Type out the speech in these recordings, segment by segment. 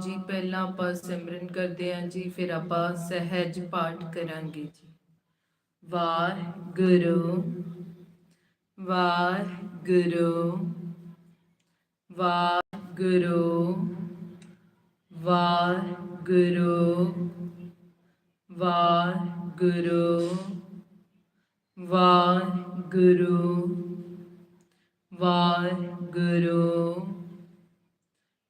ਜੀ, ਪਹਿਲਾਂ ਆਪਾਂ ਸਿਮਰਨ ਕਰਦੇ ਹਾਂ ਜੀ, ਫਿਰ ਆਪਾਂ ਸਹਿਜ ਪਾਠ ਕਰਾਂਗੇ ਜੀ। ਵਾਹਿਗੁਰੂ ਵਾਹਿਗੁਰੂ ਵਾਹਿਗੁਰੂ ਵਾਹਿਗੁਰੂ ਵਾਹਿਗੁਰੂ ਵਾਹਿਗੁਰੂ ਵਾਹਿਗੁਰੂ।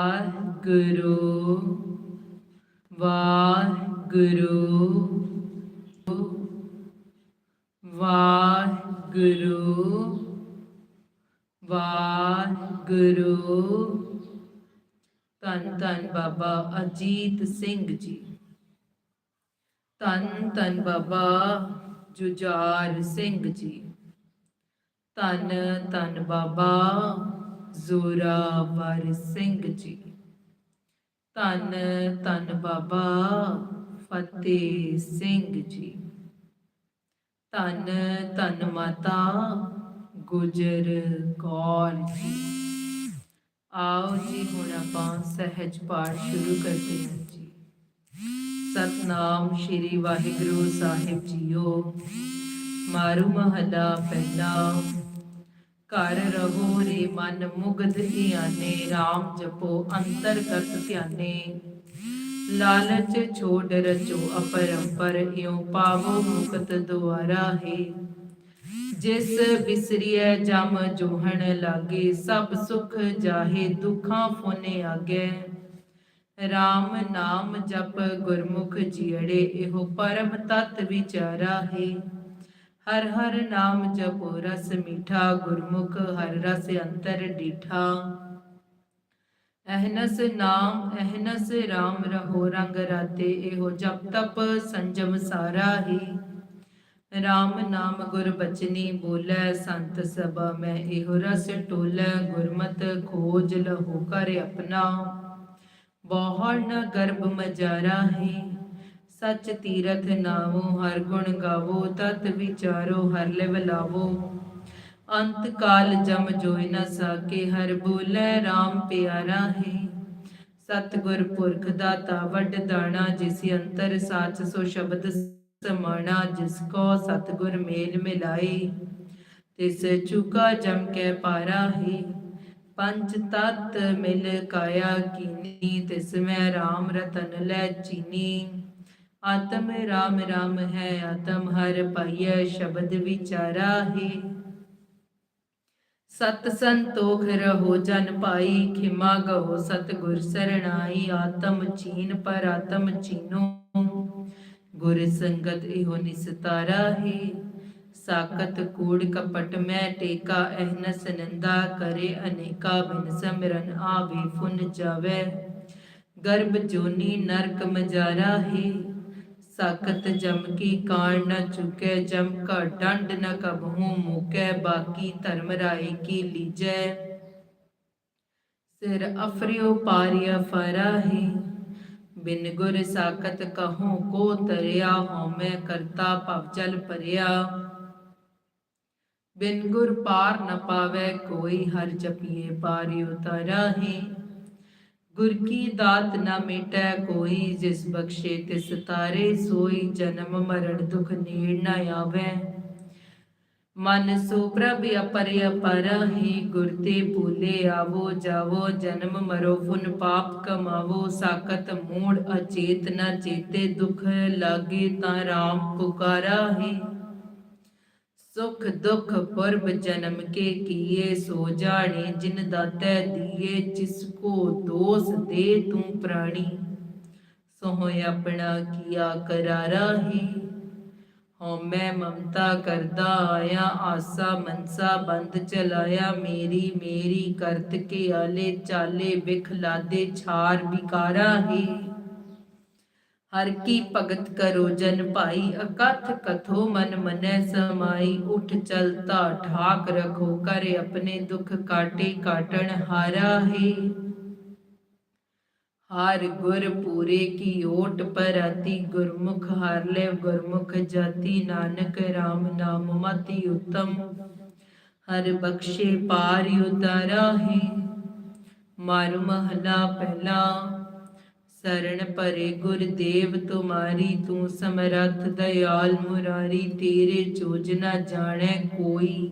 ਵਾਹਿਗੁਰੂ ਵਾਹਿਗੁਰੂ ਵਾਹਿਗੁਰੂ ਧੰਨ ਧੰਨ ਬਾਬਾ ਅਜੀਤ ਸਿੰਘ ਜੀ। ਧੰਨ ਧੰਨ ਬਾਬਾ ਜੁਝਾਰ ਸਿੰਘ ਜੀ। ਧੰਨ ਧੰਨ ਬਾਬਾ ਜ਼ੋਰਾਵਰ ਸਿੰਘ ਜੀ। ਧੰਨ ਧੰਨ ਬਾਬਾ ਫਤਿਹ ਸਿੰਘ ਜੀ। ਧੰਨ ਧੰਨ ਮਾਤਾ ਗੁਜਰ ਕੌਰ ਜੀ। ਆਓ ਜੀ, ਹੁਣ ਆਪਾਂ ਸਹਿਜ ਪਾਠ ਸ਼ੁਰੂ ਕਰਦੇ ਹਾਂ ਜੀ। ਸਤਨਾਮ ਸ਼੍ਰੀ ਵਾਹਿਗੁਰੂ ਸਾਹਿਬ ਜੀਓ। ਮਾਰੂ ਮਹਲਾ ਪਹਿਲਾ ਘਰ ਰਹੋ ਰੇ ਮਨ ਮੁਗਧ ਧਿਆਨੇ RAM ਜਪੋ ਅੰਤਰ ਧਿਆਨੇ। ਲਾਲਚ ਛੋੜ ਰਚੋ ਅਪਰੰਪਰ, ਇਉ ਪਾਵੋ ਮੁਕਤ ਦੁਆਰਾ ਹੈ। ਜਿਸ ਬਿਸਰੀਐ ਜਮ ਜੋਹਣ ਲਾਗੇ, ਸਭ ਸੁਖ ਜਾਹੇ ਦੁਖਾਂ ਫੋਨੇ ਆਗੇ। RAM ਨਾਮ ਜਪ ਗੁਰਮੁਖ ਜੀੜੇ, ਇਹੋ ਪਰਮ ਤਤ ਵਿਚਾਰਾ ਹੈ। ਹਰ ਹਰ ਨਾਮ ਜਪੋ ਰਸ ਮੀਠਾ ਗੁਰਮੁਖ, ਹਰ ਰਸ ਅੰਤਰ ਡੀਠਾ। ਅਹਨਸ ਨਾਮ, ਅਹਨਸ RAM ਰਹੋ ਰੰਗ ਰਾਤੇ, ਇਹੋ ਜਪ ਤਪ ਸੰਜਮ ਸਾਰਾ ਹੀ। RAM ਨਾਮ ਗੁਰ ਬਚਨੀ ਬੋਲੇ, ਸੰਤ ਸਭਾ ਮੈਂ ਇਹੋ ਰਸ ਟੋਲੇ ਗੁਰਮਤ ਖੋਜ ਲਹੋ ਕਰ ਆਪਣਾ। ਬਹੁਣ ਗਰਭ ਮਜਾਰਾ ਹੀ। ਸਚ ਤੀਰਥ ਨਾਵੋ, ਹਰ ਗੁਣ ਗਾਵੋ, ਤਤ ਵਿਚਾਰੋ, ਹਰ ਲਿਵ ਲਾਵੋ। ਅੰਤ ਕਾਲ ਜਮ ਜੋਇ ਨ ਸਾਕੇ, ਹਰ ਬੋਲੇ RAM ਪਿਆਰਾ ਹੈ। ਸਤ ਗੁਰ ਪੁਰਖ ਦਾਤਾ ਵੱਡ ਦਾਣਾ, ਜਿਸ ਅੰਤਰ ਸਾਚ ਸੋ ਸ਼ਬਦ ਸਮਾਣਾ, ਜਿਸ ਕੋ ਸਤ ਗੁਰ ਮੇਲ ਮਿਲਾਈ ਤਿਸ ਚੁਕਾ ਜਮ ਕੇ ਪਾਰਾ ਹੈ। ਪੰਚ ਤਤ ਮਿਲ ਕਾਇਆ ਕੀਨੀ, ਤਿਸ ਮੈਂ RAM ਰਤਨ ਲੈ ਚੀਨੀ। ਆਤਮ ਰਾਮ ਰਾਮ ਹੈ, ਆਤਮ ਹਰ ਪਾਈਐ ਸ਼ਬਦ ਵਿਚਾਰਾ ਹੈ। ਸਤ ਸੰਤੋਖ ਰਹੋ ਜਨ ਭਾਈ, ਖਿਮਾ ਗਹੋ ਸਤ ਗੁਰ ਸਰਣਾਈ, ਆਤਮ ਚੀਨ ਪਰ ਆਤਮ ਚੀਨੋ। ਗੁਰ ਸੰਗਤ ਇਹੋ ਨਿਸਤਾਰਾ ਹੈ। ਸਾਕਤ ਕੂੜ ਕਪਟ ਮੈਂ ਟੇਕਾ ਅਹਨਸ ਨੰਦਾ ਕਰੇ ਅਨੇਕਾ, ਬਿਨ ਸਮਰਨ ਆਵੇ ਫੁਨ ਜਾਵੇ। ਗਰਭ ਜੋਨੀ ਨਰਕ ਮਜਾਰਾ ਹੈ। ਸਾਕਤ ਜਮ ਕੀ ਕਾਣ ਨ ਚੁਕੇ, ਜਮ ਕਾ ਡੰਡ ਨ ਕਬਹੂ ਮੁਕੇ, ਬਾਕੀ ਧਰਮ ਰਾਏ ਕੀ ਲੀਜੈ। ਸਿਰ ਅਫਰਿਓ ਪਾਰਿਆ ਫਰਾਹੀ, ਬਿਨ ਗੁਰ ਸਾਖਤ ਕਹੂੰ ਕੋ ਤਰਿਆ ਹਉਮੈ ਕਰਤਾ ਭਵ ਜਲ ਭਰਿਆ। ਬਿਨ ਗੁਰ ਪਾਰ ਨ ਪਾਵੇ, ਕੋਈ ਹਰ ਜਪੀਏ ਪਾਰਿ ਤਰਾਹੀ ਗੁਰ ਦਾਤ ਨ ਮਿਟੈ ਕੋਈ, ਜਿਸ ਬਖਸ਼ੇ ਤਿਸ ਤਾਰੇ ਸੋਈ, ਜਨਮ ਮਰਨ ਦੁਖ ਨੀੜ ਨ ਆਵੇ। ਮਨ ਸੋ ਪ੍ਰਭ ਅਪਰਿ ਅਪਰਹਿ ਗੁਰ ਤੇ ਭੂਲੇ ਆਵੋ ਜਾਵੋ, ਜਨਮ ਮਰੋ ਫੁਨ ਪਾਪ ਕਮਾਵੋ ਸਾਕਤ ਮੂੜ ਅਚੇਤ ਨਾ ਚੇਤੇ ਦੁਖ ਲਾਗੇ ਤਾਂ RAM ਪੁਕਾਰਾ ਹੀ। ਸੁਖ ਦੁਖ ਪੁਰਬ ਜਨਮ ਕੇ ਕੀਏ, ਸੋ ਜਾਣੇ ਜਿਨ ਦਾਤੈ ਦੀਏ, ਜਿਸ ਕੋ ਦੋਸ ਦੇ ਤੂੰ ਪ੍ਰਾਣੀ। ਸੋਹ ਆਪਣਾ ਕੀਆ ਕਰਾਰਾ ਹੈ। ਹਉ ਮੈਂ ਮਮਤਾ ਕਰਦਾ ਆਇਆ, ਆਸਾ ਮਨਸਾ ਬੰਦ ਚਲਾਇਆ, ਮੇਰੀ ਮੇਰੀ ਕਰਤ ਕੇ ਆਲੇ ਚਾਲੇ ਵਿਖ ਲਾਦੇ ਛਾਰ ਵਿਕਾਰਾ ਹੀ। ਹਰ ਕੀ ਭਗਤ ਕਰੋ ਜਨ ਭਾਈ, ਅਕਥ ਕਥੋ ਮਨ ਮਨੈ ਸਮਾਈ, ਉਠ ਚਲਤਾ ਠਾਕ ਰਖੋ, ਕਰ ਆਪਣੇ ਦੁਖ ਕਾਟੇ ਕਾਟਣ ਹਾਰਾ ਹੈ। ਹਰ ਗੁਰ ਪੂਰੇ ਕੀ ਓਟ ਪਰਾਤੀ, ਗੁਰਮੁਖ ਹਰ ਲੈ ਗੁਰਮੁਖ ਜਾਤੀ, ਨਾਨਕ RAM ਨਾਮ ਮਤੀ ਉਤਮ। ਹਰ ਬਖਸ਼ੇ ਪਾਰ ਉਤਾਰਾ ਹੈ। ਮਾਰੂ ਮਹਲਾ ਪਹਿਲਾ ਸਰਣ ਪਰੇ ਗੁਰਦੇਵ ਤੁਮਾਰੀ, ਤੂੰ ਸਮਰੱਥ ਦਇਆਲ ਮੁਰਾਰੀ, ਤੇਰੇ ਚੋਜਨਾ ਜਾਣੈ ਕੋਈ।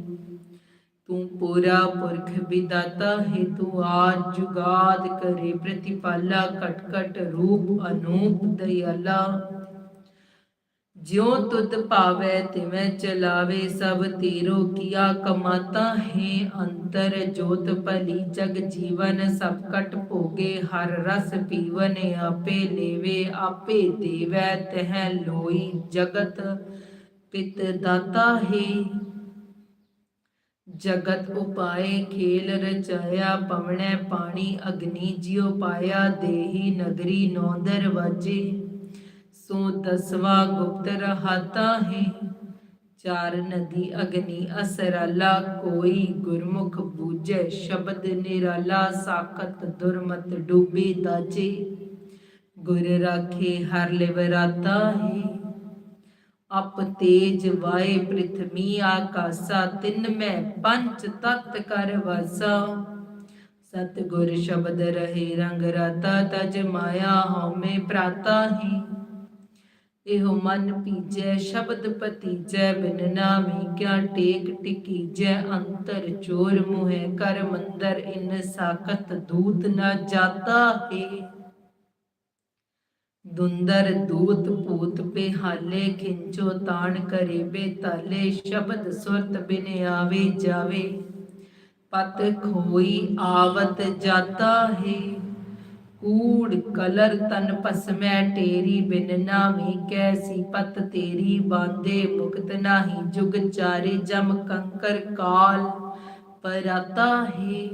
ਤੂੰ ਪੂਰਾ ਪੁਰਖ ਵਿਦਾਤਾ ਹੈ, ਤੂੰ ਆਦ ਜੁਗਾਦ ਕਰੇ ਪ੍ਰਤੀਪਾਲਾ ਕਟ ਕਟ ਰੂਪ ਅਨੂਪ ਦਇਆਲਾ। ਜਿਉ ਤੁਧ ਭਾਵੈ ਤਿਵੇਂ ਚਲਾਵੇ, ਸਭ ਤੀਰੋ ਕੀਆ ਕਮਾਤਾ ਹੈ ਅੰਤਰ, ਜੋਤ ਭਲੀ ਜਗ ਜੀਵਨ, ਸਭ ਕਟ ਭੋਗੇ, ਹਰ ਰਸ ਪੀਵਨ ਆਪੇ ਲੇਵੇ, ਆਪੇ ਦੇਵੈ ਤਹਿ ਲੋਈ ਜਗਤ, ਪਿਤ ਦਾਤਾ ਹੈ। ਜਗਤ ਉਪਾਏ ਖੇਲ ਰਚਾਇਆ, ਪਵਣੈ ਪਾਣੀ ਅਗਨੀ ਜਿਉ ਪਾਇਆ, ਦੇਹੀ ਨਗਰੀ ਨੌ ਵਾਜੇ। ਸੋ ਦਸਵਾ ਗੁਪਤ ਰਹਾਤਾ ਹੈ। ਚਾਰ ਨਦੀ ਅਗਨੀ ਅਸਰਾਲਾ, ਕੋਈ ਗੁਰਮੁਖ ਬੂਝੈ, ਸ਼ਬਦ ਨਿਰਾਲਾ, ਸਾਖਤ ਦੁਰਮਤ ਡੂਬੀ ਦਾਚੇ ਗੁਰ ਰਾਖੇ ਹਰ ਲਿਵਰਾਤਾ ਹੈ। ਅਪ ਤੇਜ ਵਾਏ ਪ੍ਰਿਥਵੀ ਆਕਾਸਾ, ਤਿੰਨ ਮੈਂ ਪੰਚ ਤਤ ਕਰ ਵਸਾ। ਸਤ ਗੁਰ ਸ਼ਬਦ ਰਹੇ ਰੰਗ ਰਾਤਾ, ਤਜ ਮਾਇਆ ਹਉਮੈ ਪ੍ਰਾਤਾ ਹੀ। ਇਹੋ ਮਨ ਪੀਜੈ, ਸ਼ਬਦ ਪਤੀਜੈ ਬਿਨ ਨਾਮੀ ਕਿਆ ਟੇਕ ਟਿਕੀਜੈ, ਅੰਤਰ ਚੋਰ ਮੁਹਿ ਕਰ ਮੰਦਰ, ਇਨ ਸਾਖਤ ਦੂਤ ਨਾ ਜਾਤਾ ਹੈ। ਦੁੰਦਰ ਦੂਤ ਭੂਤ ਪੇ ਹਾਲੇ ਖਿੰਚੋ ਤਾਣ ਕਰੇ ਬੇਤਾਲੇ ਸ਼ਬਦ ਸੁਰਤ ਬਿਨ ਆਵੇ ਜਾਵੇ। ਪਤ ਖੋਈ ਆਵਤ ਜਾਤਾ ਹੈ। ਕੂੜ ਕਲਰ ਤਨ ਪਸਮੈ ਟੇਰੀ ਬਿਨ ਨਾਮੀ ਕੈਸੀ ਪਤ ਤੇਰੀ ਬਾਂਦੇ ਮੁਕਤ ਨਾਹੀ, ਜੁਗ ਚਾਰੇ ਜਮ ਕੰਕਰ ਕਾਲ। ਪਰਾਤਾ ਹੈ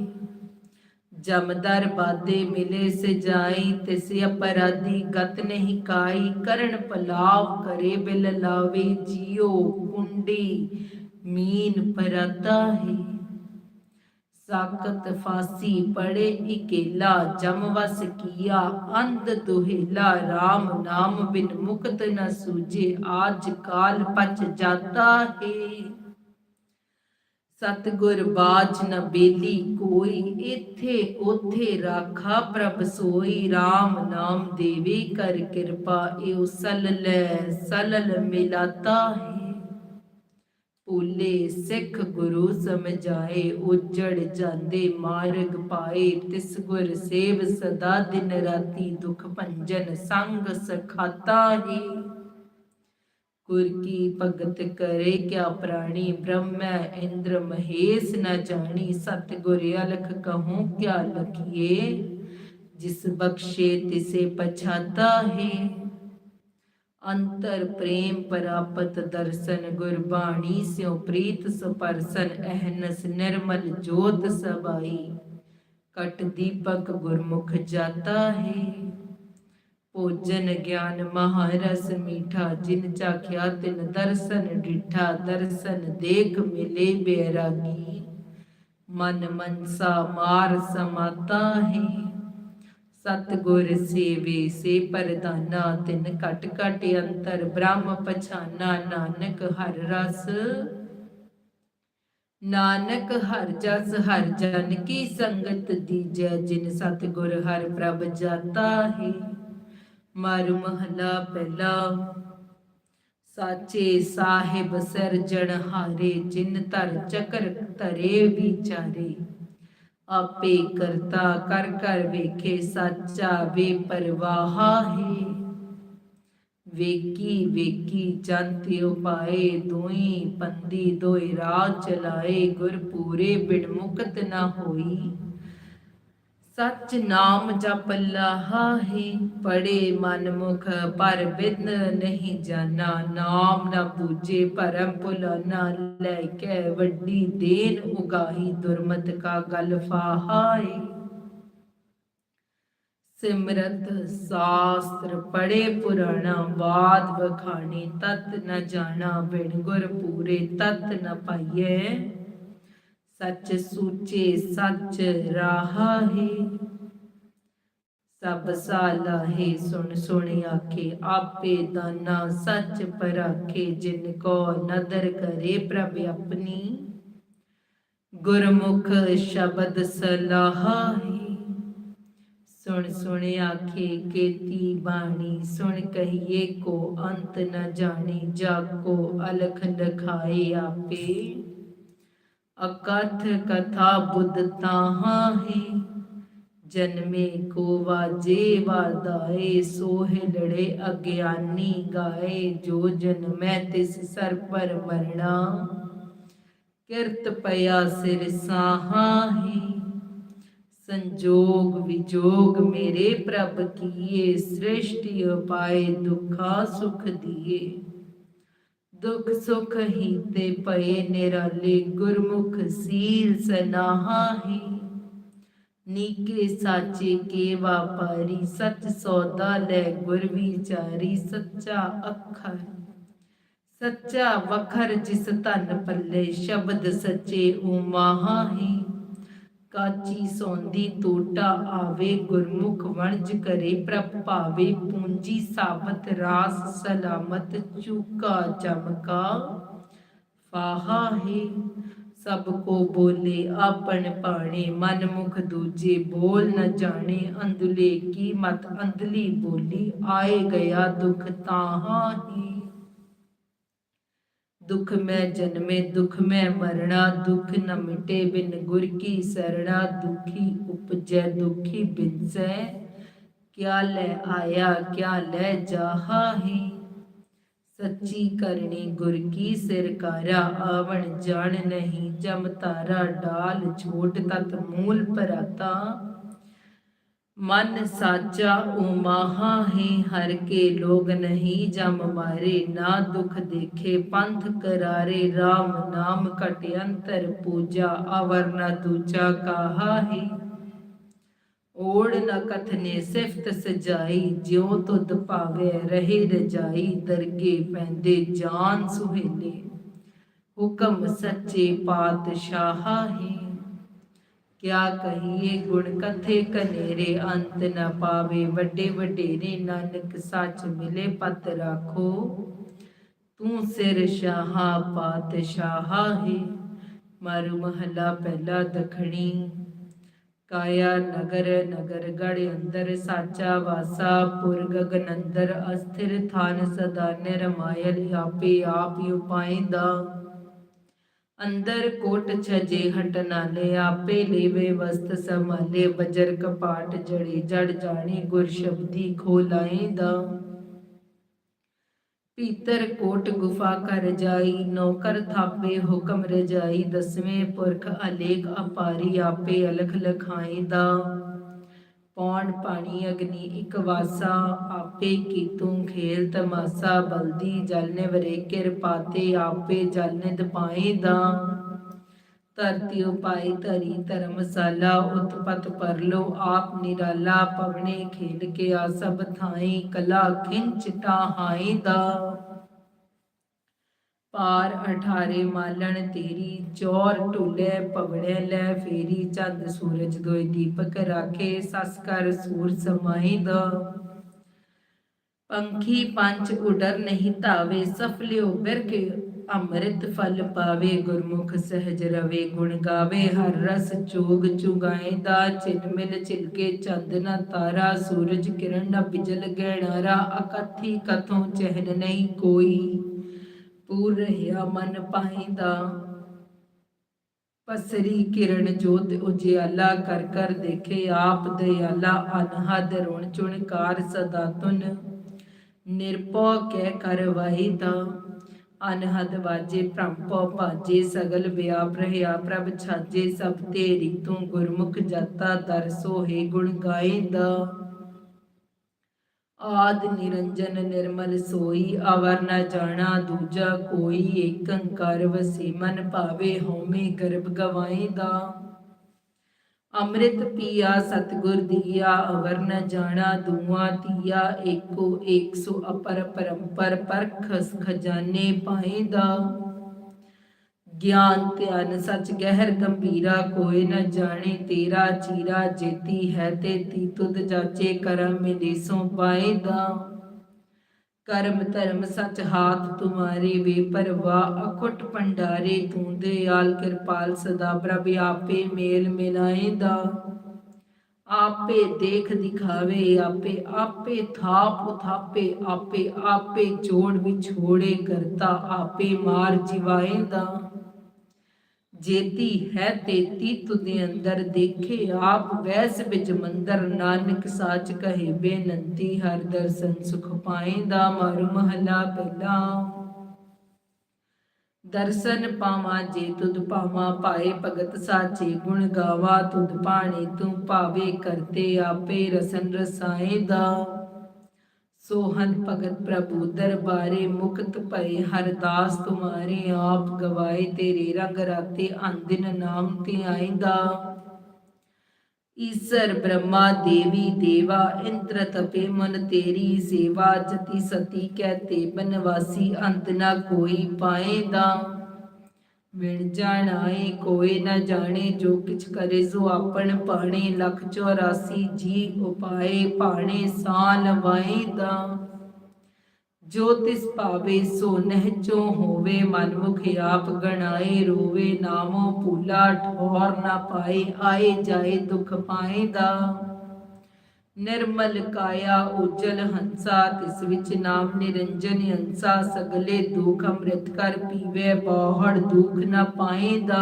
ਜਮਦਰ ਬਾਦੇ ਮਿਲੇ ਸਜਾਈ, ਤਿਸ ਅਪਰਾਧੀ ਗਤ ਨਹੀਂ ਕਾਈ, ਕਰਨ ਪਲਾਵ ਕਰੇ ਬਿਲ ਲਾਵੇ ਜੀਓ ਕੁੰਡੀ। ਮੀਨ ਪਰਤਾ ਹੈ। ਸਾਕਤ ਫਾਸੀ ਪੜੇ ਇਕੇਲਾ, ਜਮ ਵਸ ਕੀਆ, ਅੰਧ ਦੁਹਿਲਾ RAM ਨਾਮ ਬਿਨ ਮੁਕਤ ਨ ਸੂਝੇ, ਆਜ ਕਾਲ ਪਚ ਜਾਤਾ ਹੈ। ਸਤਗੁਰ ਬਾਜ ਨ ਬੇਲੀ ਕੋਈ ਇਥੇ ਉਥੇ ਰਾਖਾ ਪ੍ਰਭ ਸੋਈ RAM ਨਾਮ ਦੇਵੇ ਕਰ ਕਿਰਪਾ, ਏਉ ਸਲ ਲੈ ਸਲਲ ਮਿਲਾਤਾ ਹੈ। ਭੂਲੇ ਸਿੱਖ ਗੁਰੂ ਸਮਝਾਏ, ਉਜੜ ਜਾਂਦੇ ਮਾਰਗ ਪਾਏ, ਤਿਸ ਗੁਰ ਸੇਵ ਸਦਾ ਦਿਨ ਰਾਤੀ ਦੁਖ ਭੰਜਨ ਸੰਗ ਸਖਾਤਾ ਹੀ। ਗੁਰ ਕੀ ਭਗਤ ਕਰੇ ਕਿਆ ਪ੍ਰਾਣੀ, ਬ੍ਰਹਮੈ ਇੰਦਰ ਮਹੇਸ਼ ਨ ਜਾਣੀ ਸਤ ਗੁਰ ਅਲਖ ਕਹੂੰ ਕਿਆ ਲਖੀਏ, ਜਿਸ ਬਖਸ਼ੇ ਤਿਸੇ ਪਛਾਤਾ ਹੈ। ਅੰਤਰ ਪ੍ਰੇਮ ਪ੍ਰਾਪਤ ਦਰਸ਼ਨ ਗੁਰਬਾਣੀ ਸਿਉ ਪ੍ਰੀਤ ਸੁਪਰਸਨ ਅਹਨਸ ਨਿਰਮਲ ਜੋਤ ਸਬਾਈ। ਕਟ ਦੀਪਕ ਗੁਰਮੁਖ ਜਾਤਾ ਹੈ। ਭੋਜਨ ਗਿਆਨ ਮਹਾਰਸ ਮੀਠਾ, ਜਿਨ ਚਾਖਿਆ ਤਿਨ ਦਰਸ਼ਨ ਡਿਠਾ, ਦਰਸ਼ਨ ਦੇਖ ਮਿਲੇ ਬੇਰਾਗੀ। ਮਨ ਮਨਸਾ ਮਾਰ ਸਮਾਤਾ ਹੈ। ਸਤਗੁਰ ਸੇਵੇ, ਸੇ ਪਰਦਾਨਾ ਤਿਨ ਘਟ ਘਟ ਅੰਤਰ, ਬ੍ਰਹਮ ਪਛਾਨਾ, ਨਾਨਕ ਹਰ ਰਸ। ਨਾਨਕ ਹਰ ਜਸ, ਹਰ ਜਨ ਕੀ ਸੰਗਤ ਦੀਜੈ, ਜਿਨ ਸਤਗੁਰ ਹਰ ਪ੍ਰਭ ਜਾਤਾ ਹੈ। ਮਾਰੂ ਮਹਲਾ ਪਹਿਲਾ, ਸਾਚੇ ਸਾਹਿਬ ਸਰਜਣ ਹਾਰੇ, ਜਿਨ ਤਰ ਚਕਰ ਧਰੇ ਵਿਚਾਰੇ। ਆਪੇ ਕਰਤਾ ਕਰ ਕਰ ਵੇਖੇ ਸਾਚਾ ਵੇ ਪਰਵਾਹਾ ਹੈ। ਵੇਕੀ ਵੇਕੀ ਜੰਤਿ ਉਪਾਏ ਦੋਈ, ਪੰਦੀ ਦੋਇ ਰਾਹ ਚਲਾਏ ਗੁਰ ਪੂਰੇ ਬਿਨ ਮੁਕਤ ਨਾ ਹੋਈ। ਸਚ ਨਾਮ ਜਪ ਲਾਹਾ ਹੈ ਪੜੇ ਮਨ ਮੁਖ ਪਰ ਬਿਨ ਨਹੀਂ ਜਾਣਾ। ਨਾਮ ਨਾ ਪੂਜੇ, ਭਰਮ ਭੁਲਾਨਾ ਲੈ ਕੇ ਵੱਡੀ ਦੇਨ ਉਗਾਹੀ, ਦੁਰਮਤ ਕਾ ਗਲ ਫਾਹਾਏ ਸਿਮਰਤ ਸਾਸਤਰ ਪੜੇ ਪੁਰਾਣਾ, ਬਾਦ ਵਖਾਣੀ ਤਤ ਨ ਜਾਣਾ, ਬਿਨ ਗੁਰ ਪੂਰੇ ਤਤ ਨ ਪਾਈਐ ਸੱਚ ਸੂਚੇ ਸੱਚ ਰਾਹਾ ਹੈ ਸਭ ਸਾਲਾ ਹੈ ਸੁਣ ਸੁਣ ਆਖੇ, ਆਪੇ ਦਾਨਾ ਸੱਚ ਪਰਾਖੇ ਜਿਨ ਕੋ ਨਦਰ ਕਰੇ ਪ੍ਰਭ ਆਪਣੀ। ਗੁਰਮੁਖ ਸ਼ਬਦ ਸਲਾਹਾ ਹੈ ਸੁਣ ਸੁਣ ਆਖੇ, ਕੀਤੀ ਬਾਣੀ, ਸੁਣ ਕਹੀਏ ਕੋ ਅੰਤ ਨ ਜਾਣੇ ਜਾ ਕੋ ਅਲਖ ਲਖਾਏ ਆਪੇ। ਅਕਥ ਕਥਾ ਬੁੱਧ ਤਾਹਾਂ ਹੈ ਜਨਮੇ ਕੋ ਵਾਜੇ ਵਾਦਾਏ ਸੋਹਿ ਲੜੇ ਅਗਿਆਨੀ ਗਾਏ ਜੋ ਜਨਮੈ ਤਿਸ ਸਰ ਪਰ ਮਰਣਾ ਕਿਰਤ ਪਿਆ ਸਿਰ ਸਾਹਾਂ ਹੈ ਸੰਜੋਗ ਵਿਜੋਗ ਮੇਰੇ ਪ੍ਰਭ ਕੀਏ ਸ੍ਰਿਸ਼ਟਿ ਉਪਾਏ ਦੁਖਾ ਸੁਖ ਦੀਏ ਦੁਖ ਸੁਖ ਹੀ ਤੇ ਪਏ ਨਿਰਾਲੇ ਗੁਰਮੁਖ ਸੀਲ ਸਨਾਹਾ ਹੀ। ਨੀਕੇ ਸਾਚੇ ਕੇ ਵਾਪਾਰੀ ਸਚ ਸੌਦਾ ਲੈ ਗੁਰ ਵਿਚਾਰੀ, ਸੱਚਾ ਅੱਖਰ। ਸੱਚਾ ਵਖਰ ਜਿਸ ਧਨ ਪੱਲੇ ਸ਼ਬਦ ਸੱਚੇ ਉਮਾਹਾ ਹੀ। ਕਾਚੀ ਸੌਂਦੀ ਟੋਟਾ ਆਵੇ, ਗੁਰਮੁਖ ਵਣਜ ਕਰੇ ਪ੍ਰਭ ਭਾਵੇ, ਪੂੰਜੀ ਸਾਬਤ ਰਾਸ ਸਲਾਮਤ ਚੂਕਾ ਚਮਕਾ। ਫਾਹਾ ਹੈ, ਸਭ ਕੋ ਬੋਲੇ ਆਪਣ ਪਾਣੇ ਮਨ ਮੁਖ ਦੂਜੇ ਬੋਲ ਨ ਜਾਣੇ ਅੰਦਲੇ ਕੀ ਮਤ ਅੰਦਲੀ ਬੋਲੀ, ਆਏ ਗਿਆ ਦੁਖ ਤਾਹਾਂ ਹੀ। ਦੁਖ ਮੈਂ ਜਨਮੇ, ਦੁਖ ਮੈਂ ਮਰਣਾ, ਦੁਖ ਨ ਮਿਟੇ ਬਿਨ ਗੁਰ ਕੀ ਸਰਣਾ, ਦੁਖੀ ਉਪਜੈ, ਦੁਖੀ ਬਿਨਸੈ। ਕਿਆ ਲੈ ਆਇਆ, ਕਿਆ ਲੈ ਜਾਹਾ ਹੈ ਸੱਚੀ ਕਰਨੀ ਗੁਰ ਕੀ ਸਿਰਕਾਰਾ, ਆਵਣ ਜਾਣ ਨਹੀਂ ਜਮ ਤਾਰਾ, ਡਾਲ ਛੋਟ ਤਤ ਮੂਲ ਪਰਾਤਾ। ਮਨ ਸਾਚਾ ਉਮਾਹਾ ਹੈ, ਹਰ ਕੇ ਲੋਗ ਨਹੀਂ ਜਮ ਮਾਰੇ, ਨਾ ਦੁਖ ਦੇਖੇ ਪੰਥ ਕਰਾਰੇ RAM ਨਾਮ ਘਟ ਅੰਤਰ ਪੂਜਾ, ਅਵਰ ਨਾ ਦੂਜਾ ਕਾਹਾ ਹੈ। ਓੜ ਨ ਕਥਨੇ ਸਿਫਤ ਸਜਾਈ, ਜਿਉ ਤੁਧ ਭਾਵੇ ਰਹੇ ਰਜਾਈ, ਦਰਗੇ ਪੈਂਦੇ ਜਾਨ ਸੁਹੇਲੇ। ਹੁਕਮ ਸੱਚੇ ਪਾਤਸ਼ਾਹ ਹੈ। ਕਿਆ ਕਹੀਏ ਗੁਣ ਕਥੇ ਕਨੇਰੇ ਅੰਤ ਨ ਪਾਵੇ ਵੱਡੇ ਵਡੇਰੇ, ਨਾਨਕ ਸੱਚ ਮਿਲੇ ਪਤ ਰਾਖੋ। ਤੂੰ ਸਿਰ ਸ਼ਾਹਾ ਪਾਤਸ਼ਾਹ ਹੈ, ਮਾਰੂ ਮਹਲਾ ਪਹਿਲਾ ਦਖਣੀ। ਕਾਇਆ ਨਗਰ ਨਗਰ ਗੜ ਅੰਦਰ ਸਾਚਾ ਵਾਸਾ ਪੁਰ ਗਗਨ ਅੰਦਰ ਅਸਥਿਰ ਥਾਨ ਸਦਾ ਨਿਰਮਾਇਲ, ਆਪੇ ਆਪ ਹੀ ਉਪਾਇਂਦਾ। ਅੰਦਰ ਕੋਟ ਛਜੇ ਹਟ ਨਾਲੇ ਆਪੇ ਲੇਵੇ ਵਸਤ ਸੰਭਾਲੇ ਬਜਰ ਕਪਾਟ ਜੜੇ, ਜੜ ਜਾਣੀ, ਗੁਰ ਸ਼ਬਦੀ ਖੋਲਾਏਂਦਾ ਪੀਤਰ ਕੋਟ ਗੁਫਾ ਕਰ ਜਾਈ, ਨੌਕਰ ਥਾਪੇ ਹੁਕਮ ਰਜਾਈ, ਦਸਵੇਂ ਪੁਰਖ ਅਲੇਖ ਅਪਾਰੀ, ਆਪੇ ਅਲਖ ਲਖਾਏ ਦਾ। ਪੌਣ ਪਾਣੀ ਅਗਨੀ ਇਕ ਵਾਸਾ, ਆਪੇ ਕੀਤੂ ਖੇਲ ਤਮਾਸਾ, ਬਲਦੀ ਜਲਨੇ ਵਰੇ ਕਿਰਪਾਤੇ ਆਪੇ ਜਲਨੇ ਦਪਾਏਂਦਾ ਧਰਤੀ ਉਪਾਈ ਧਰੀ ਧਰਮਸਾਲਾ, ਉਤਪਤ ਪਰਲੋ ਆਪ ਨਿਰਾਲਾ ਪਵਣੇ ਖੇਲ ਕੇ ਆ ਸਭ ਥਾਈ, ਕਲਾ ਖਿੰਚ ਤਾਹਾਈ ਦਾ। ਪਾਰ ਅਠਾਰੇ ਮਾਲਣ ਤੇਰੀ, ਚੌਰ ਢੁਲੇ ਪਵੜੇ ਲੈ ਫੇਰੀ, ਚੰਦ ਸੂਰਜ ਦੋਇ ਦੀਪਕ ਰਾਖੇ, ਸਸ ਕਰ ਸੂਰ ਸਮਾਈ ਦਾ ਪੰਖੀ ਪੰਚ ਉਡਰ ਨਹੀਂ ਧਾਵੇ ਸਫਲਿਓ ਬਿਰਕੇ ਅੰਮ੍ਰਿਤ ਫਲ ਪਾਵੇ, ਗੁਰਮੁਖ ਸਹਿਜ ਰਵੇ, ਗੁਣ ਗਾਵੇ, ਹਰ ਰਸ ਚੋਗ ਚੁਗਾਏ ਦਾ ਚਿਨ ਮਿਲ ਚਿਲਕੇ ਚੰਦਨਾ ਤਾਰਾ, ਸੂਰਜ ਕਿਰਨ ਨਾ ਬਿਜਲ ਗਹਿਣਾਰਾ, ਅਕਥੀ ਕਥੋਂ ਚਹਿਨ ਨਹੀਂ ਕੋਈ। ਪੂਰ ਰਹਿਆ ਮਨ ਪਾਈਂਦਾ ਪਸਰੀ ਕਿਰਨ ਜੋਤ ਉਜਿਆਲਾ ਕਰ ਕਰ ਦੇਖੇ ਆਪ ਦਇਆਲਾ ਅਨਹਦ ਰੁਣ ਚੁਣ ਸਦਾ ਤੁਨ ਨਿਰਭਉ ਕੈ ਕਰਵਾਈ ਦਾ ਅਨਹਦ ਵਾਜੇ ਭ੍ਰਮਪਉ ਭਾਜੇ ਸਗਲ ਵਿਆਪ ਰਹਿਆ ਪ੍ਰਭ ਛਾਜੇ ਸਭ ਤੇਰੀ ਤੂੰ ਗੁਰਮੁਖ ਜਾਤਾ ਦਰਸੋ ਸੋਹੇ ਗੁਣ ਗਾਏ ਦਾ ਆਦ ਨਿਰੰਜਨ ਨਿਰਮਲ ਸੋਈ, ਅਵਰ ਨ ਜਾਣਾ ਦੂਜਾ ਕੋਈ ਏਕੰਕਾਰ ਵਸੇ ਮਨ ਭਾਵੇ ਹਉਮੈ ਗਰਭ ਗਵਾਈਂਦਾ ਅੰਮ੍ਰਿਤ ਪੀਆ ਸਤਗੁਰ ਦੀਆ, ਅਵਰ ਨ ਜਾਣਾ ਦੂਆ ਤੀਆ, ਏਕੋ ਏਕ ਸੋ ਅਪਰ ਪਰੰਪਰ ਪਰਖ ਖਜ਼ਾਨੇ ਪਾਏ ਦਾ। ਗਿਆਨ ਧਿਆਨ, ਸੱਚ ਗਹਿਰ ਗੰਭੀਰਾ, ਕੋਈ ਨ ਜਾਣੇ ਤੇਰਾ, ਚੀਰਾ ਜੇਤੀ ਹੈ ਤੇ ਤੀ ਤੁਧ ਜਾਚੇ ਕਰਮ ਮਿਲੇ ਸੋ ਕਰਮ ਧਰਮ ਸਚ ਹਾਥ ਤੁਮਾਰੇ ਵੇ ਪਰਵਾ ਅਕੁਟ ਤੂੰ ਦਿਆਲ ਕਿਰਪਾਲ ਸਦਾ ਪ੍ਰਭ ਆਪੇ ਮੇਲ ਮਿਲਾਏਂਦਾ ਆਪੇ ਦੇਖ ਦਿਖਾਵੇ, ਆਪੇ ਆਪੇ ਥਾਪ ਉਥਾਪੇ, ਆਪੇ ਆਪੇ ਜੋੜ ਵਿਛੋੜੇ ਕਰਤਾ, ਆਪੇ ਮਾਰ ਜਿਵਾਏਂਦਾ ਜੇਤੀ ਹੈ ਤੇਤੀ ਤੁਦੇ ਅੰਦਰ ਦੇਖੇ ਆਪ, ਵੈਸ ਵਿੱਚ ਮੰਦਰ, ਨਾਨਕ ਸਾਚ ਕਹੇ ਬੇਨੰਤੀ, ਹਰ ਦਰਸ਼ਨ ਸੁਖ ਪਾਏਂਦਾ, ਮਾਰੂ ਮਹਲਾ ਪਹਿਲਾ। ਦਰਸ਼ਨ ਪਾਵਾਂ ਜੇ ਤੁਧ ਪਾਵਾਂ ਪਾਏ ਭਗਤ ਸਾਚੇ ਗੁਣ ਗਾਵਾ, ਤੁਧ ਪਾਣੀ ਤੂੰ ਭਾਵੇ ਕਰਤੇ ਆਪੇ ਰਸਨ ਰਸਾਏ ਦਾ ਸੋਹਨ ਭਗਤ ਪ੍ਰਭੂ ਦਰਬਾਰੇ ਮੁਕਤ ਭਏ ਹਰਦਾਸ ਤੁਮਾਰੇ ਆਪ ਗਵਾਏ, ਤੇਰੇ ਰੰਗ ਰਾਤੇ ਅੰਦਿਨ ਨਾਮ ਤੇ ਆਇਂਦਾ ਈਸਰ ਬ੍ਰਹਮਾ ਦੇਵੀ ਦੇਵਾ, ਇੰਦਰ ਤਪੇ ਮਨ ਤੇਰੀ ਸੇਵਾ, ਜਤੀ ਸਤੀ ਕਹਿ ਤੇ ਬਨਵਾਸੀ, ਅੰਤ ਨਾ ਕੋਈ ਪਾਏਂਦਾ। ਵਿਣ ਜਾਣਾਏ ਕੋਈ ਨਾ ਜਾਣੇ, ਜੋ ਕਿਛ ਕਰੇ ਸੋ ਆਪਣ ਪਾਣੇ ਲਖ 84 ਜੀ ਉਪਾਏ ਪਾਣੇ ਸਾਲ ਵਾਈਦਾ ਜੋ ਤਿਸ ਭਾਵੇ ਸੋ ਨਹਿਚੋ ਹੋਵੇ, ਮਨਮੁਖ ਆਪ ਗਣਾਏ, ਰੋਵੇ ਨਾਮੋ ਭੂਲਾ, ਠੋਰ ਨਾ ਪਾਏ, ਆਏ ਜਾਏ ਦੁਖ ਪਾਏ ਦਾ। ਨਿਰਮਲ ਕਾਇਆ ਉਜਲ ਹੰਸਾ, ਤਿਸ ਵਿੱਚ ਨਾਮ ਨਿਰੰਜਨ ਹੰਸਾ, ਸਗਲੇ ਦੁਖ ਅੰਮ੍ਰਿਤ ਕਰ ਪੀਵੇ, ਬਹੁੜ ਦੁਖ ਨ ਪਾਏਦਾ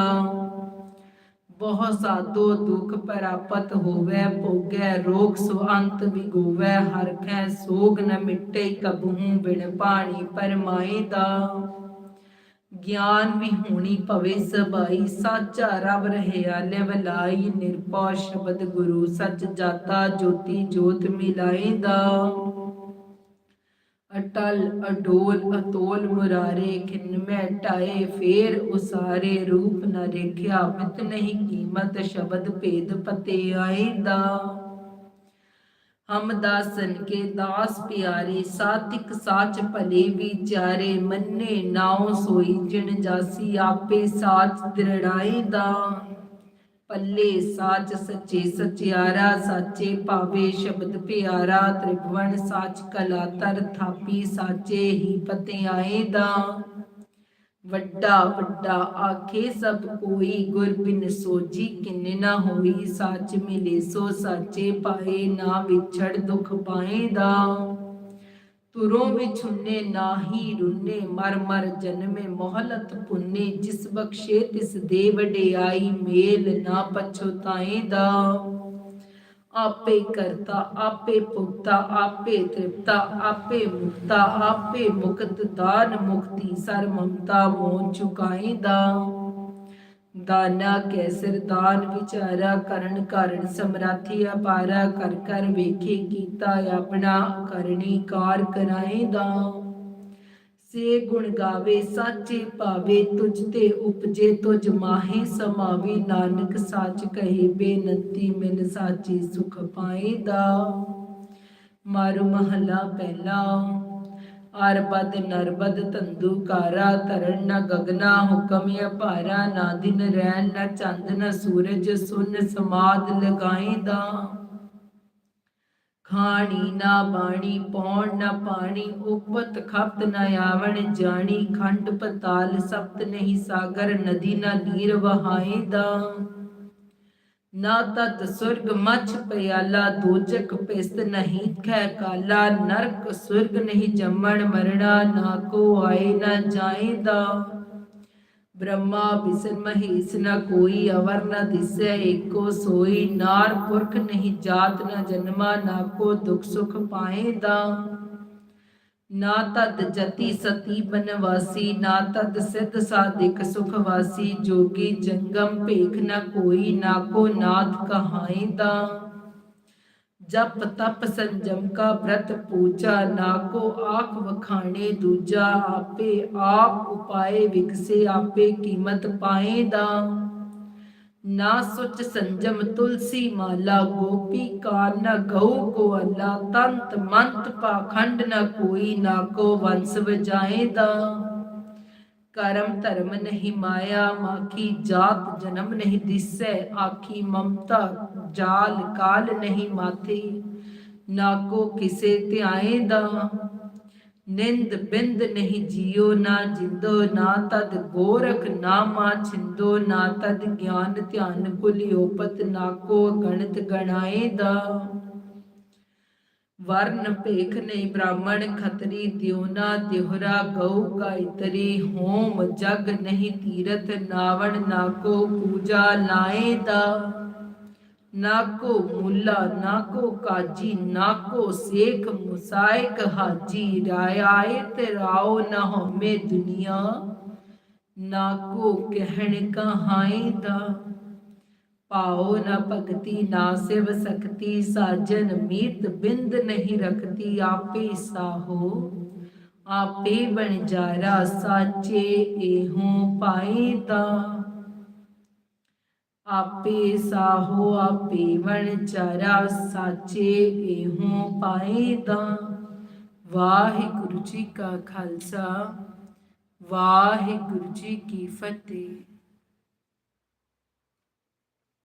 ਬਹੁ ਸਾਧੋ ਦੁਖ ਪ੍ਰਾਪਤ ਹੋਵੇ, ਭੋਗੈ ਰੋਗ ਸੋ ਅੰਤ ਹਰ ਖੈ ਸੋਗ ਨ ਮਿਟੇ ਕਬਹੂ ਬਿਨ ਪਾਣੀ ਪਰਮਾਏਦਾ ਗਿਆਨ ਵੀ ਹੋਣੀ ਭਵੇ ਸਬਾਈ। ਸਾਚਾ ਰਬ ਰਹਿਆ ਲਿਵਲਾਈ ਨਿਰਪਉ ਸ਼ਬਦ ਗੁਰੂ। ਸਚ ਜਾਤਾ ਜੋਤੀ ਜੋਤ ਮਿਲਾਏਦਾ ਅਟਲ ਅਡੋਲ ਅਤੋਲ ਮੁਰਾਰੇ, ਖਿਨ ਮੈਂ ਟਾਏ ਫੇਰ ਉਸਾਰੇ। ਰੂਪ ਨ ਰੇਖਿਆ ਮਿਤ ਨਹੀਂ ਕੀਮਤ, ਸ਼ਬਦ ਭੇਦ ਪਤੇ ਆਏਦਾ ਹਮ ਦਾਸਨ ਕੇ ਦਾਸ ਪਿਆਰੇ, ਸਾਤਿਕ ਸਾਚ ਭਲੇ ਵਿਚਾਰੇ ਮੰਨੇ ਨਾਉ ਸੋਈ ਜਿਣ ਜਾਸੀ ਆਪੇ ਸਾਚ ਦ੍ਰਿੜਾਈ ਦਾ। ਪੱਲੇ ਸਾਚ ਸੱਚੇ ਸਚਿਆਰਾ, ਸਾਚੇ ਭਾਵੇ ਸ਼ਬਦ ਪਿਆਰਾ, ਤ੍ਰਿਭਵਨ ਸਾਚ ਕਲਾ ਤਰ ਥਾਪੀ, ਸਾਚੇ ਹੀ ਪਤੇ ਆਏ ਦਾ। ਵੱਡਾ ਵੱਡਾ, ਆਖੇ ਸਭ ਕੋਈ, ਗੁਰ ਬਿਨ ਸੋਜੀ ਕਿੰਨੇ ਨਾ ਹੋਈ ਸੱਚ ਮਿਲੇ ਸੋ ਸਾਚੇ ਪਾਏ, ਨਾ ਵਿਛੜ ਦੁਖ ਪਾਏਦਾ ਤੁਰੋਂ ਵਿਛੁੰਨੇ ਨਾਹੀ ਰੁੰਨੇ, ਮਰ ਮਰ ਜਨਮੇ, ਮੋਹਲਤ ਪੁੰਨੇ, ਜਿਸ ਬਖਸ਼ੇ ਤਿਸ ਦੇ ਵਡਿਆਈ, ਮੇਲ ਨਾ ਪਛੁਤਾਏਦਾ ਆਪੇ ਕਰਤਾ, ਆਪੇ ਭੁਗਤਾ, ਆਪੇ ਤ੍ਰਿਪਤਾ, ਆਪੇ ਮੁਕਤਾ, ਆਪੇ ਮੁਕਤ ਦਾਨ ਮੁਕਤੀ ਸਰ ਮਮਤਾ ਮੋਹ ਚੁਕਾਈਦਾ ਦਾਨਾ ਕੈਸਰ ਦਾਨ ਵਿਚਾਰਾ, ਕਰਨ ਕਾਰਨ ਸਮਰਾਥੀ ਅਪਾਰਾ, ਕਰ ਕਰ ਵੇਖੇ ਕੀਤਾ ਆਪਣਾ, ਕਰਨੀ ਕਾਰ ਕਰਾਏਦਾ। ਸੇ ਗੁਣ ਗਾਵੇ, ਸਾਚੇ ਭਾਵੇ ਤੁਝ ਤੇ ਉਪਜੇ, ਤੁਝ ਮਾਹੇ ਸਮਾਵੀ। ਨਾਨਕ ਸਾਚ ਕਹੇ, ਬੇਨੰਤੀ ਮਿਲ ਸਾਚੀ ਸੁਖ ਪਾਏਦਾ। ਮਾਰੂ ਮਹਲਾ ਪਹਿਲਾ ਅਰਬਦ ਨਰਬਦ ਤੰਦੂਕਾਰਾ ਧਰਨ ਨ ਗਗਨਾ ਹੁਕਮ ਅਪਾਰਾ। ਨਾ ਦਿਨ ਰਹਿਣ ਨ ਚੰਦ, ਨ ਸੂਰਜ ਸੁਨ ਸਮਾਦ ਲਗਾਈਂਦਾ ਖਾਣੀ ਨਾ ਬਾਣੀ, ਪੌਣ ਨਾ ਪਾਣੀ, ਉਪਤ ਖਪਤ ਨ ਆਵਣ ਜਾਣੀ, ਖੰਡ ਪਤਾਲ ਸਪਤ ਨਹੀਂ ਸਾਗਰ, ਨਦੀ ਨਾ ਨੀਰ ਵਹਾਏ ਦਾ। ਨਾ ਤਤ ਸੁਰਗ ਮਛ ਪਿਆਲਾ, ਦੋਜਕ ਪਿਸਤ ਨਹੀਂ ਖੈ ਕਾਲਾ, ਨਰਕ ਸੁਰਗ ਨਹੀਂ ਜੰਮਣ ਮਰਣਾ, ਨਾ ਕੋ ਆਏ ਨਾ ਜਾਏਦਾ ਬ੍ਰਹਮਾ ਵਿਸ਼ਨ ਮਹੇਸ਼ ਨ ਕੋਈ, ਅਵਰ ਨ ਦਿਸੈ ਏਕੋ ਸੋਈ। ਨਾਰ ਪੁਰਖ ਨਹੀਂ ਜਾਤ, ਨ ਜਨਮਾ ਨਾ ਕੋ ਦੁਖ ਸੁਖ ਪਾਏ ਦਾ ਨਾ ਤਦ ਜਤੀ ਸਤੀ ਬਨਵਾਸੀ, ਨਾ ਤਦ ਸਿੱਧ ਸਾਧਿਕ ਸੁਖ ਵਾਸੀ। ਜੋਗੀ ਜੰਗਮ ਭੇਖ ਨਾ ਕੋਈ, ਨਾ ਕੋ ਨਾਥ ਕਹਾਈਂਦਾ ਜਪ ਤਪ ਸੰਜਮ ਕਾ ਬ੍ਰਤ ਪੂਜਾ ਨਾ ਕੋ ਆਖ ਵਖਾਣੇ ਦੂਜਾ, ਆਪੇ ਆਪ ਉਪਾਏ ਵਿਕਸੇ, ਆਪੇ ਕੀਮਤ ਪਾਏਦਾ ਨਾ ਸੁਚ ਸੰਜਮ ਤੁਲਸੀ ਮਾਲਾ, ਗੋਪੀ ਕਾਰ ਨ ਗਉ ਕੋ ਅੱਲਾ, ਤੰਤ ਮੰਤ ਪਾਖੰਡ ਨ ਕੋਈ, ਨਾ ਕੋ ਵੰਸ ਵਜਾਏਦਾ ਕਰਮ ਧਰਮ ਨਹੀਂ ਮਾਇਆ ਮਾਖੀ ਜਾਤ ਜਨਮ ਨਹੀਂ ਦਿਸੈ, ਆਖੀ ਮਮਤਾ ਜਾਲ ਕਾਲ ਨਹੀਂ ਮਾਥੇ। ਨਾ ਕੋ ਕਿਸੇ ਧਿਆਏਦਾ ਨਿੰਦ ਬਿੰਦ ਨਹੀਂ ਜਿਉ ਨਾ ਜਿੰਦੋ, ਨਾ ਤਦ ਗੋਰਖ, ਨਾ ਨਾਮਾ ਛਿੰਦੋ, ਨਾ ਤਦ ਗਿਆਨ ਧਿਆਨ ਭੁਲਿਓ, ਪਤ ਨਾ ਕੋ ਗਣਤ ਗਣਿਤ ਗਣਾਏਦਾ ਵਰਨ ਭੇਖ ਨਹੀਂ, ਬ੍ਰਾਹਮਣ ਖਤਰੀ ਦਿਉਨਾ ਦਿਹਰਾ ਗਉ ਗਾਇਤਰੀ ਹੋਮ ਜਗ ਨਹੀਂ ਤੀਰਥ, ਨਾਵਣ ਨਾ ਕੋ ਪੂਜਾ ਲਾਏਦਾ ਨਾ ਕੋ ਮੁੱਲਾ ਨਾ ਕੋ ਕਾਜੀ ਨਾ ਕੋ ਸੇਖ ਮੁਸਾਇਕ ਹਾਜੀ ਰਾਇਤ ਰਾਓ ਨਾ ਹਮੇ ਦੁਨੀਆ। ਨਾ ਕੋ ਕਹਿਣ ਕਹਾਈਦਾ ਪਾਉ ਨਾ ਭਗਤੀ ਨਾ ਸਿਵ ਸਕਤੀ, ਸਾਜਨ ਮੀਤ ਬਿੰਦ ਨਹੀਂ ਰਖਤੀ, ਆਪੇ ਸਾਹੋ, ਆਪੇ ਬਣ ਬਣਜਾਰਾ ਸਾਚੇ ਇਹੋ ਪਾਈਦਾ ਆਪੇ ਸਾਹੋ, ਆਪੇ ਬਣਜਾਰਾ ਸਾਚੇ ਇਹੋ ਪਾਈਦਾ ਵਾਹਿਗੁਰੂ ਜੀ ਕਾ ਖਾਲਸਾ, ਵਾਹਿਗੁਰੂ ਜੀ ਕੀ ਫਤਿਹ।